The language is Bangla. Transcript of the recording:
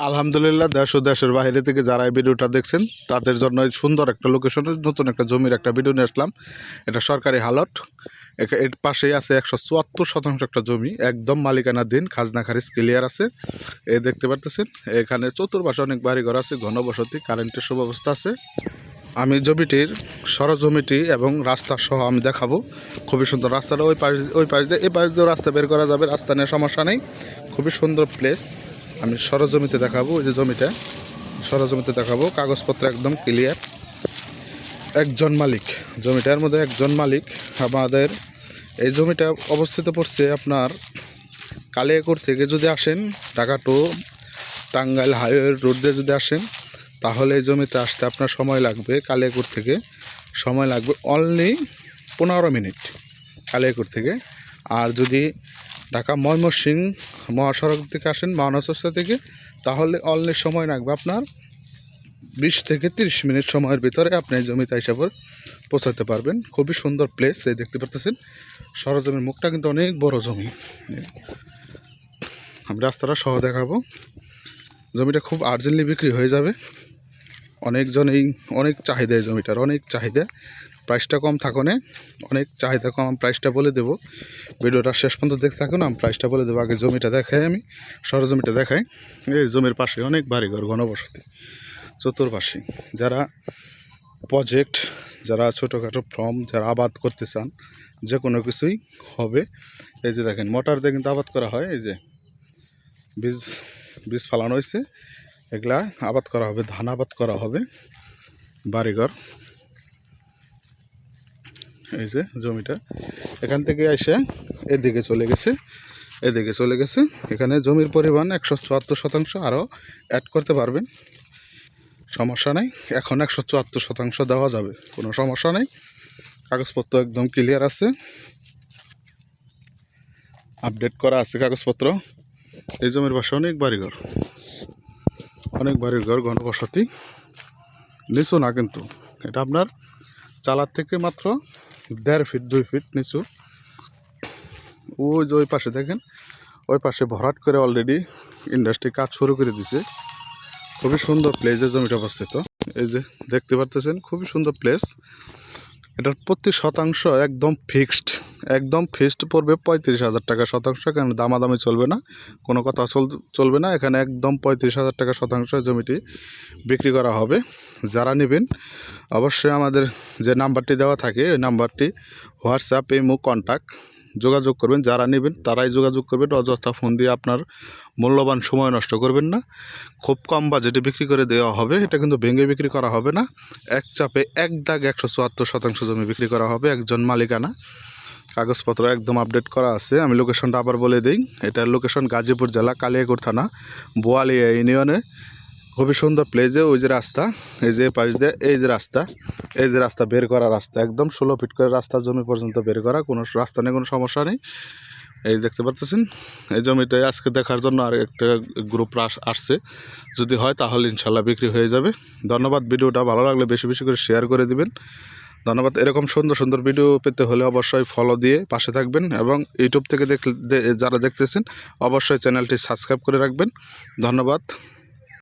আলহামদুলিল্লাহ, দেশ ও দেশের বাইরে থেকে যারা এই ভিডিওটা দেখছেন, তাদের জন্য সুন্দর একটা লোকেশনে নতুন একটা জমির একটা ভিডিও নিয়ে আসলাম। এটা সরকারি হালট। এর পাশেই আছে একশো চুয়াত্তর শতাংশ একটা জমি, একদম মালিকানাধীন, খাজনা খারিজ ক্লিয়ার আছে। এই দেখতে পারতেছেন, এখানে চতুর্পাশে অনেক বাড়িঘর আছে, ঘনবসতি কারেন্টের সুব্যবস্থা আছে। আমি জমিটির সরজমিটি এবং রাস্তা সহ আমি দেখাবো। খুবই সুন্দর রাস্তাটা ওই পাশ ওই পাশ দিয়ে, এই পাশ দিয়েও রাস্তা বের করা যাবে, রাস্তা নিয়ে সমস্যা নেই। খুবই সুন্দর প্লেস আমি সরজমিতে দেখাবো ওই যে জমিটা। সরজমিতে দেখাবো, কাগজপত্র একদম ক্লিয়ার একজন মালিক, জমিটার মধ্যে একজন মালিক আমাদের। এই জমিটা অবস্থিত পড়ছে আপনার কালিয়াকুর থেকে যদি আসেন, Dhaka to Tangail highway road দিয়ে যদি আসেন, তাহলে এই জমিতে আসতে আপনার সময় লাগবে কালিয়াকুর থেকে। সময় লাগবে অনলি পনেরো মিনিট কালিয়াকুর থেকে। আর যদি ঢাকা ময়মনসিং মহাসড়ক থেকে আসেন মানসস্তা থেকে। তাহলে অনলি সময় লাগবে আপনার। বিশ থেকে তিরিশ মিনিট সময়ের ভিতরে আপনি জমিতে হিসাবে পৌঁছাতে পারবেন। খুবই সুন্দর প্লেস এই দেখতে পারতেছেন। সরজমির মুখটা কিন্তু অনেক বড় জমি। আমি রাস্তাটা সহ দেখাবো। জমিটা খুব আর্জেন্টলি বিক্রি হয়ে যাবে। অনেকজন এই অনেক চাহিদা এই জমিটার, অনেক চাহিদা। প্রাইসটা কম থাকনে অনেক চাহিদা কম প্রাইসটা বলে দেবো। ভিডিওটা শেষ পর্যন্ত দেখতে থাকুন, আমি প্রাইসটা বলে দেবো। আগে জমিটা দেখাই আমি সরজমিটা দেখাই। এই জমির পাশে অনেক বাড়িঘর, ঘনবসতি, চতুর্পাশে। যারা প্রজেক্ট যারা ছোটোখাটো ফর্ম যারা আবাদ করতে চান, যে কোনো কিছুই হবে। এই যে দেখেন মোটর দিয়ে কিন্তু আবাদ করা হয়। এই যে বীজ বীজ ফালানো হয়েছে। এগুলা আবাদ করা হবে, ধান আবাদ করা হবে। বাড়িঘর। এই যে জমিটা। এখান থেকে এসে এদিকে চলে গেছে, এদিকে চলে গেছে। এখানে জমির পরিমাণ একশো চুয়াত্তর শতাংশ আরও অ্যাড করতে পারবেন। সমস্যা নেই, এখন একশো চুয়াত্তর শতাংশ দেওয়া যাবে, কোনো সমস্যা নেই। কাগজপত্র একদম ক্লিয়ার আছে। আপডেট করা আছে কাগজপত্র। এই জমির পাশে অনেক বাড়িঘর অনেক বাড়িঘর ঘনবসতি। নিচু না কিন্তু, এটা আপনার চালার থেকে মাত্র দেড় ফিট দুই ফিট নিচু। ওই যে ওই পাশে দেখেন, ওই পাশে ভরাট করে অলরেডি ইন্ডাস্ট্রি কাজ শুরু করে দিছে। খুবই সুন্দর প্লেস এই জমিটা অবস্থিত। এই যে দেখতে পারতেছেন, খুবই সুন্দর প্লেস এটার প্রতি শতাংশ একদম ফিক্সড একদম ফিক্সড পড়বে পঁয়ত্রিশ হাজার টাকা শতাংশ এখানে দামাদামি চলবে না, কোনো কথা চল, চলবে না। এখানে একদম পঁয়ত্রিশ হাজার টাকা শতাংশ জমিটি বিক্রি করা হবে। যারা নেবেন অবশ্যই আমাদের যে নাম্বারটি দেওয়া থাকে ওই নাম্বারটি হোয়াটসঅ্যাপ ইমো কন্ট্যাক্ট যোগাযোগ করবেন। যারা নেবেন তারাই যোগাযোগ করবেন, অযথা ফোন দিয়ে আপনার মূল্যবান সময় নষ্ট করবেন না। খুব কম বাজেটে বিক্রি করে দেওয়া হবে, এটা কিন্তু ভেঙে বিক্রি করা হবে না। এক চাপে এক দাগ একশো চুয়াত্তর শতাংশ জমি বিক্রি করা হবে, একজন মালিকানা। কাগজপত্র একদম আপডেট করা আছে, আমি লোকেশনটা আবার বলে দিই। এটার লোকেশন গাজীপুর জেলা, কালিয়াকুর থানা, বোয়ালিয়া ইউনিয়নে। খুবই সুন্দর প্লেসে ওই যে রাস্তা, এই যে পাশ দিয়ে এই যে রাস্তা, এই যে রাস্তা বের করা রাস্তা, একদম ষোলো ফিট করে রাস্তা জমি পর্যন্ত বের করা, কোনো রাস্তা নেই, কোনো সমস্যা নেই। এই দেখতে পাচ্ছেন, এই জমিতে আজকে দেখার জন্য আর একটা গ্রুপ আস- আসছে। যদি হয় তাহলে ইনশাল্লাহ বিক্রি হয়ে যাবে। ধন্যবাদ, ভিডিওটা ভালো লাগলে বেশি বেশি করে শেয়ার করে দিবেন। ধন্যবাদ, এরকম সুন্দর সুন্দর ভিডিও পেতে হলে অবশ্যই ফলো দিয়ে পাশে থাকবেন এবং ইউটিউব থেকে দেখ যারা দেখতেছেন, অবশ্যই চ্যানেলটি সাবস্ক্রাইব করে রাখবেন। ধন্যবাদ।